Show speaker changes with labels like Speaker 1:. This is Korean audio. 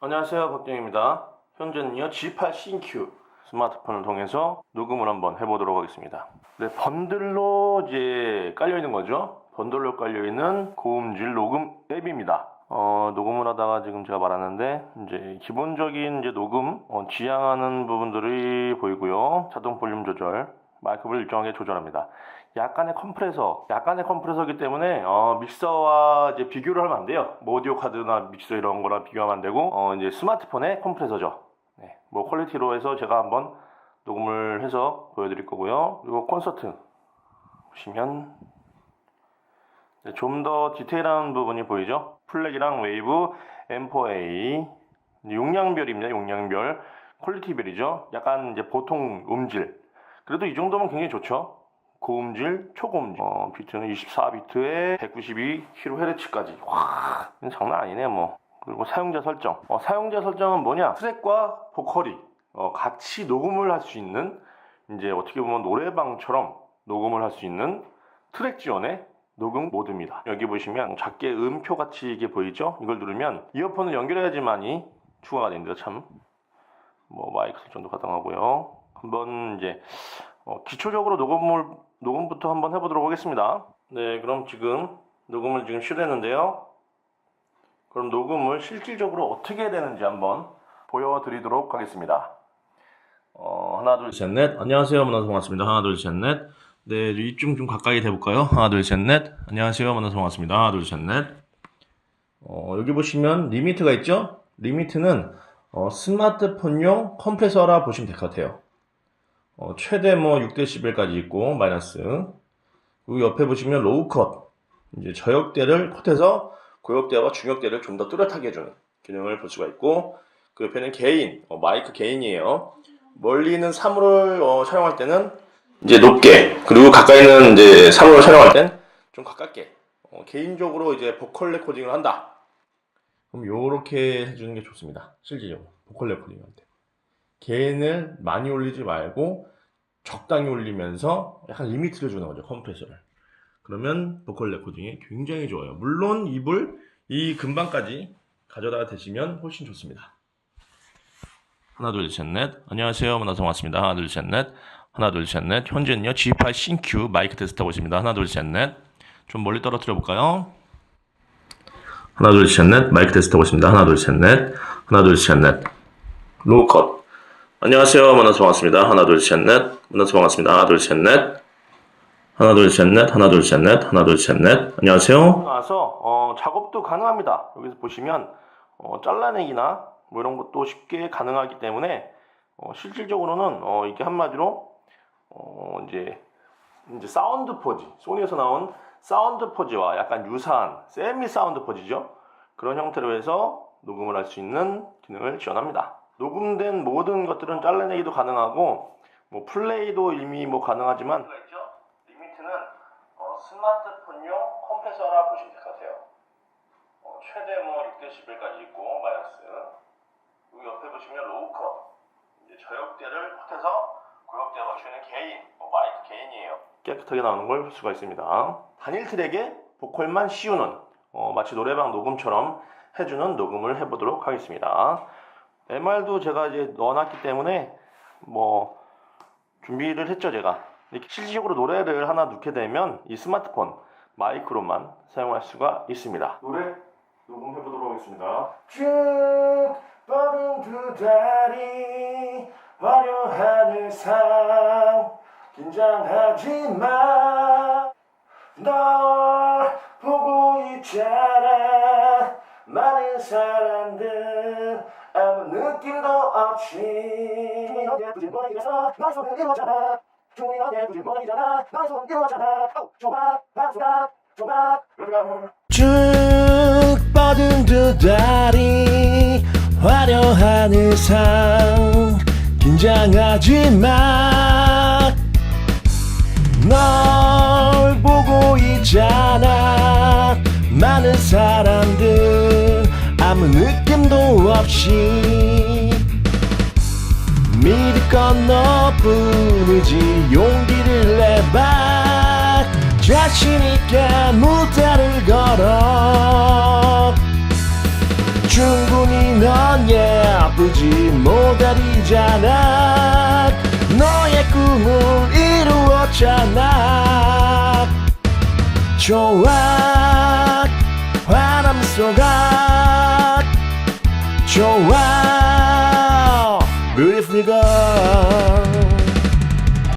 Speaker 1: 안녕하세요 박정입니다. 현재는요 G8 신큐 스마트폰을 통해서 녹음을 한번 해보도록 하겠습니다. 네 번들로 이제 깔려있는 거죠? 번들로 깔려있는 고음질 녹음 앱입니다. 어, 녹음을 하다가 지금 제가 말하는데 이제 기본적인 이제 녹음 어, 지향하는 부분들이 보이고요. 자동 볼륨 조절 마이크를 일정하게 조절합니다 약간의 컴프레서, 약간의 컴프레서기 때문에 어, 믹서와 이제 비교를 하면 안 돼요. 뭐 오디오 카드나 믹서 이런 거랑 비교하면 안 되고 어, 이제 스마트폰의 컴프레서죠. 네, 뭐 퀄리티로 해서 제가 한번 녹음을 해서 보여드릴 거고요. 그리고 콘서트 보시면 좀더 디테일한 부분이 보이죠? 플렉이랑 웨이브, M4A 용량별입니다. 용량별 퀄리티별이죠. 약간 이제 보통 음질 그래도 이 정도면 굉장히 좋죠. 고음질, 초고음질. 어, 비트는 24비트에 192kHz까지. 와, 장난 아니네, 뭐. 그리고 사용자 설정. 어, 사용자 설정은 뭐냐? 트랙과 보컬이 어, 같이 녹음을 할 수 있는, 이제 어떻게 보면 노래방처럼 녹음을 할 수 있는 트랙 지원의 녹음 모드입니다. 여기 보시면 작게 음표 같이 이게 보이죠? 이걸 누르면 이어폰을 연결해야지만이 추가가 됩니다. 참. 뭐 마이크 설정도 가능하고요. 한번 이제 어, 기초적으로 녹음을 녹음부터 한번 해보도록 하겠습니다. 네, 그럼 지금 녹음을 지금 시도했는데요. 그럼 녹음을 실질적으로 어떻게 해야 되는지 한번 보여드리도록 하겠습니다. 어, 하나, 둘, 셋, 넷. 안녕하세요. 만나서 반갑습니다. 하나, 둘, 셋, 넷. 네, 이쪽 좀 가까이 대볼까요? 하나, 둘, 셋, 넷. 안녕하세요. 만나서 반갑습니다. 하나, 둘, 셋, 넷. 어, 여기 보시면 리미트가 있죠? 리미트는 어, 스마트폰용 컴프레서라 보시면 될 것 같아요. 어, 최대 뭐 6dB까지 있고 마이너스. 그리고 옆에 보시면 로우 컷. 이제 저역대를 컷해서 고역대와 중역대를 좀 더 뚜렷하게 해주는 기능을 볼 수가 있고 그 옆에는 개인 어, 마이크 개인이에요. 멀리 있는 사물을 어, 촬영할 때는 이제 높게 그리고 가까이는 이제 사물을 촬영할 땐 좀 가깝게 어, 개인적으로 이제 보컬 레코딩을 한다. 그럼 요렇게 해주는 게 좋습니다. 실질적으로 보컬 레코딩 할 때. 개인을 많이 올리지 말고 적당히 올리면서 약간 리미트를 주는 거죠 컴프레서를. 그러면 보컬 레코딩이 굉장히 좋아요. 물론 입을 이 근방까지 가져다 대시면 훨씬 좋습니다. 하나 둘 셋 넷. 안녕하세요. 만나서 반갑습니다. 하나 둘 셋 넷. 하나 둘 셋 넷. 현재는요 G8 신큐 마이크 테스트 하고 있습니다. 하나 둘 셋 넷. 좀 멀리 떨어뜨려 볼까요? 하나 둘 셋 넷. 마이크 테스트 하고 있습니다. 하나 둘 셋 넷. 하나 둘 셋 넷. 로우 컷 안녕하세요. 만나서 반갑습니다. 하나, 둘, 셋, 넷. 만나서 반갑습니다. 하나, 둘, 셋, 넷. 하나, 둘, 셋, 넷. 하나, 둘, 셋, 넷. 하나, 둘, 셋, 넷. 안녕하세요. 나와서 어, 작업도 가능합니다. 여기서 보시면 어, 잘라내기나 뭐 이런 것도 쉽게 가능하기 때문에 어, 실질적으로는 어, 이게 한마디로 어, 이제 이제 사운드 포지 소니에서 나온 사운드 포지와 약간 유사한 세미 사운드 포지죠. 그런 형태로 해서 녹음을 할 수 있는 기능을 지원합니다. 녹음된 모든 것들은 잘라내기도 가능하고 뭐 플레이도 이미 뭐 가능하지만 리미트는 어, 스마트폰용 컴프레서라 보시면 될 것 같아요. 어, 최대 뭐 6dB까지 있고 마이너스 그리고 옆에 보시면 로우 컷 이제 저역대를 컷해서 고역대에 맞추는 개인 뭐 마이크 개인이에요. 깨끗하게 나오는 걸 볼 수가 있습니다. 단일 트랙에 보컬만 씌우는 어, 마치 노래방 녹음처럼 해주는 녹음을 해보도록 하겠습니다. MR도 제가 이제 넣어놨기 때문에 뭐 준비를 했죠 제가. 실질적으로 노래를 하나 넣게 되면 이 스마트폰 마이크로만 사용할 수가 있습니다. 노래 녹음해 보도록 하겠습니다. 쭉 뻗은 두 다리 화려한 의상 긴장하지 마널 보고 있잖아 많은 사람들 없이 종이 너의 부진 머리에서 나의 손을 이루잖아 종이 너의 부진 머리잖아. 나의 손 이루잖아 조각 방수각 조각 쭉 뻗은 두 다리 화려한 의상 긴장하지 마. 널 보고 있잖아. 많은 사람들 아무 느낌도 없이 믿을 건 너뿐이지 용기를 내봐. 자신있게 무대를 걸어. 쭉
Speaker 2: 충분히 넌 예쁘지 못하리잖아. 너의 꿈을 이루었잖아. 좋아. 바람 속아. 좋아 God.